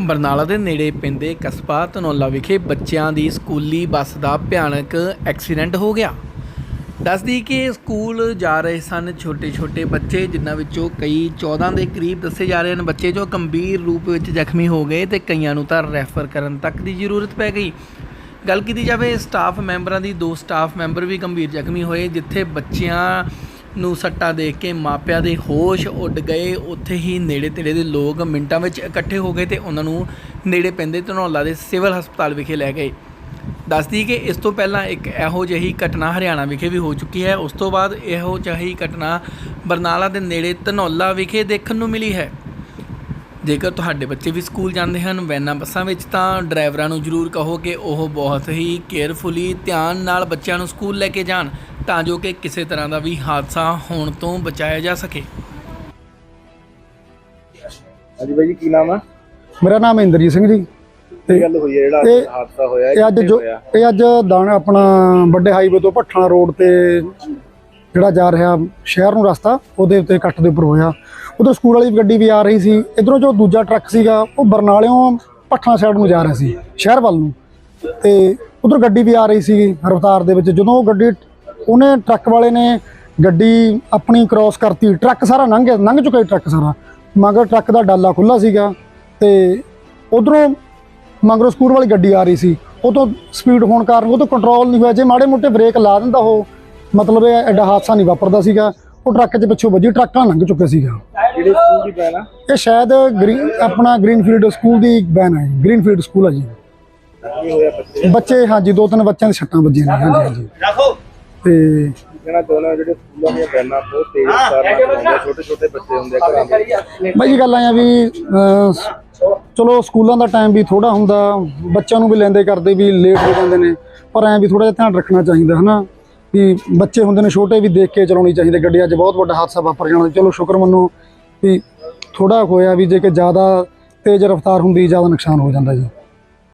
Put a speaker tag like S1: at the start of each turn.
S1: ਬਰਨਾਲਾ ਦੇ ਨੇੜੇ ਪੈਂਦੇ ਕਸਬਾ ਧਨੌਲਾ ਵਿਖੇ ਬੱਚਿਆਂ ਦੀ ਸਕੂਲੀ ਬੱਸ ਦਾ ਭਿਆਨਕ ਐਕਸੀਡੈਂਟ ਹੋ ਗਿਆ। ਦੱਸਦੀ ਕਿ ਸਕੂਲ ਜਾ ਰਹੇ ਸਨ ਛੋਟੇ ਛੋਟੇ ਬੱਚੇ, ਜਿਨ੍ਹਾਂ ਵਿੱਚੋਂ ਕਈ 14 ਦੇ ਕਰੀਬ ਦੱਸੇ ਜਾ ਰਹੇ ਹਨ ਬੱਚੇ, ਜੋ ਗੰਭੀਰ ਰੂਪ ਵਿੱਚ ਜ਼ਖਮੀ ਹੋ ਗਏ ਤੇ ਕਈਆਂ ਨੂੰ ਤਾਂ ਰੈਫਰ ਕਰਨ ਤੱਕ ਦੀ ਜ਼ਰੂਰਤ ਪੈ ਗਈ। ਗੱਲ ਕੀਤੀ ਜਾਵੇ, ਸਟਾਫ ਮੈਂਬਰਾਂ ਦੀ, ਦੋ ਸਟਾਫ ਮੈਂਬਰ ਵੀ ਗੰਭੀਰ ਜ਼ਖਮੀ ਹੋਏ, ਜਿੱਥੇ ਬੱਚਿਆਂ ਨੂੰ ਸੱਟਾਂ ਦੇਖ ਕੇ ਮਾਪਿਆਂ ਦੇ ਹੋਸ਼ ਉੱਡ ਗਏ। ਉੱਥੇ ਹੀ ਨੇੜੇ ਤੇੜੇ ਦੇ ਲੋਕ ਮਿੰਟਾਂ ਵਿੱਚ ਇਕੱਠੇ ਹੋ ਗਏ ਤੇ ਉਹਨਾਂ ਨੂੰ ਨੇੜੇ ਪੈਂਦੇ ਧਨੌਲਾ ਦੇ ਸਿਵਲ ਹਸਪਤਾਲ ਵਿਖੇ ਲੈ ਗਏ। ਦੱਸਦੀ ਕਿ ਇਸ ਤੋਂ ਪਹਿਲਾਂ ਇੱਕ ਇਹੋ ਜਿਹੀ ਘਟਨਾ ਹਰਿਆਣਾ ਵਿਖੇ ਵੀ ਹੋ ਚੁੱਕੀ ਹੈ। ਉਸ ਤੋਂ ਬਾਅਦ ਇਹੋ ਜਿਹੀ ਘਟਨਾ ਬਰਨਾਲਾ ਦੇ ਨੇੜੇ ਧਨੌਲਾ ਵਿਖੇ ਦੇਖਣ ਨੂੰ ਮਿਲੀ ਹੈ। ਜੇਕਰ ਤੁਹਾਡੇ ਬੱਚੇ ਵੀ ਸਕੂਲ ਜਾਂਦੇ ਹਨ, ਵੈਨਾਂ ਬੱਸਾਂ ਵਿੱਚ ਤਾਂ ਡਰਾਈਵਰਾਂ ਨੂੰ ਜ਼ਰੂਰ ਕਹੋ ਕਿ ਉਹ ਬਹੁਤ ਹੀ ਕੇਅਰਫੁਲੀ ਧਿਆਨ ਨਾਲ ਬੱਚਿਆਂ ਨੂੰ ਸਕੂਲ ਲੈ ਕੇ ਜਾਣ। ਤਾਂ ਜੋ ਕਿ ਕਿਸੇ ਤਰ੍ਹਾਂ ਦਾ ਵੀ ਹਾਦਸਾ ਹੋਣ ਤੋਂ ਬਚਾਇਆ ਜਾ ਸਕੇ।
S2: ਹਾਂਜੀ ਬਾਈ ਜੀ ਕੀ ਨਾਮ ਆ?
S3: ਮੇਰਾ ਨਾਮ ਇੰਦਰਜੀਤ ਸਿੰਘ ਜੀ।
S2: ਕੀ ਗੱਲ ਹੋਈ ਹੈ ਜਿਹੜਾ ਹਾਦਸਾ ਹੋਇਆ
S3: ਇਹ ਅੱਜ ਜੋ? ਇਹ ਅੱਜ ਦਾਣਾ ਆਪਣਾ ਵੱਡੇ ਹਾਈਵੇ ਤੋਂ ਭੱਠਣਾ ਰੋਡ ਤੇ ਜਿਹੜਾ ਜਾ ਰਿਹਾ ਸ਼ਹਿਰ ਨੂੰ ਰਸਤਾ ਉਹਦੇ ਉੱਤੇ ਕੱਟ ਦੇ ਉੱਪਰ ਹੋਇਆ। ਉਧਰ ਸਕੂਲ ਵਾਲੀ ਗੱਡੀ ਵੀ ਆ ਰਹੀ ਸੀ। ਇਧਰੋਂ ਜੋ ਦੂਜਾ ਟਰੱਕ ਸੀਗਾ ਉਹ ਬਰਨਾਲਿਓਂ ਭੱਠਣਾ ਸਾਈਡ ਨੂੰ ਜਾ ਰਿਹਾ ਸੀ ਸ਼ਹਿਰ ਵੱਲ ਨੂੰ। ਤੇ ਉਧਰ ਗੱਡੀ ਵੀ ਆ ਰਹੀ ਸੀ ਰਫ਼ਤਾਰ ਦੇ ਵਿੱਚ। ਜਦੋਂ ਉਹ ਗੱਡੀ ਉਹਨੇ ਟਰੱਕ ਵਾਲੇ ਨੇ ਗੱਡੀ ਆਪਣੀ ਕ੍ਰਾਸ ਕਰਤੀ। ਟਰੱਕ ਸਾਰਾ ਲੰਘ ਗਿਆ ਲੰਘ ਚੁੱਕਾ ਟਰੱਕ ਸਾਰਾ। ਮਗਰ ਟਰੱਕ ਦਾ ਡਾਲਾ ਖੁੱਲਾ ਸੀਗਾ ਤੇ ਉਧਰੋਂ ਮਗਰੋਂ ਸਕੂਲ ਵਾਲੀ ਗੱਡੀ ਆ ਰਹੀ ਸੀ। ਉਹ ਤੋਂ ਸਪੀਡ ਹੋਣ ਕਾਰਨ ਉਹ ਤੋਂ ਕੰਟਰੋਲ ਨਹੀਂ ਹੋਇਆ। ਜੇ ਮਾੜੇ ਮੋਟੇ ਬ੍ਰੇਕ ਲਾ ਦਿੰਦਾ ਉਹ ਮਤਲਬ ਇਹ ਐਡਾ ਹਾਦਸਾ ਨਹੀਂ ਵਾਪਰਦਾ ਸੀਗਾ। ਉਹ ਟਰੱਕ 'ਚ ਪਿੱਛੋਂ ਵੱਜੀ ਟਰੱਕਾਂ ਲੰਘ ਚੁੱਕੇ ਸੀਗਾ।
S2: ਜਿਹੜੇ ਸਕੂਲ ਦੀ ਬੈਨ ਆ?
S3: ਇਹ ਸ਼ਾਇਦ ਗ੍ਰੀਨ ਆਪਣਾ ਗ੍ਰੀਨਫੀਲਡ ਸਕੂਲ ਦੀ ਬੈਨ ਹੈ ਗ੍ਰੀਨਫੀਲਡ ਸਕੂਲ ਹੈ ਜੀ। ਬੱਚੇ? ਹਾਂਜੀ ਦੋ ਤਿੰਨ ਬੱਚਿਆਂ ਦੇ ਸੱਟਾਂ ਵੱਜੀਆਂ ਨੇ। ਹਾਂਜੀ ਹਾਂਜੀ। ਤੇ
S2: ਕਹਿਣਾ ਚਾਹੁੰਦਾ ਜਿਹੜੇ ਸਕੂਲਾਂ ਦੀਆਂ ਬੈਨਾਂ ਬਹੁਤ ਤੇਜ਼ ਰਫ਼ਤਾਰ ਨਾਲ ਚਲਾਉਂਦੇ ਛੋਟੇ ਛੋਟੇ ਬੱਚੇ ਹੁੰਦੇ ਆ ਘਰਾਂ ਦੇ
S3: ਬਾਈ ਜੀ ਗੱਲ ਆਇਆ ਵੀ ਅਹ, ਚਲੋ ਸਕੂਲਾਂ ਦਾ ਟਾਈਮ ਵੀ ਥੋੜਾ ਹੁੰਦਾ ਬੱਚਿਆਂ ਨੂੰ ਵੀ ਲੈਂਦੇ ਕਰਦੇ ਵੀ ਲੇਟ ਹੋ ਜਾਂਦੇ ਨੇ ਪਰ ਐਂ ਵੀ ਥੋੜਾ ਜਿਹਾ ਧਿਆਨ ਰੱਖਣਾ ਚਾਹੀਦਾ ਹਨਾ? ਵੀ ਬੱਚੇ ਹੁੰਦੇ ਨੇ ਛੋਟੇ ਵੀ ਦੇਖ ਕੇ ਚਲਾਉਣੀ ਚਾਹੀਦੀ ਗੱਡੀ ਅੱਜ ਬਹੁਤ ਵੱਡਾ ਹਾਦਸਾ ਵਾਪਰ ਜਾਣਾ ਚਲੋ ਸ਼ੁਕਰ ਮੰਨੋ ਵੀ ਥੋੜਾ ਹੋਇਆ ਵੀ ਜੇ ਕਿ ਜ਼ਿਆਦਾ ਤੇਜ਼ ਰਫ਼ਤਾਰ ਹੁੰਦੀ ਜ਼ਿਆਦਾ ਨੁਕਸਾਨ ਹੋ ਜਾਂਦਾ ਜੀ।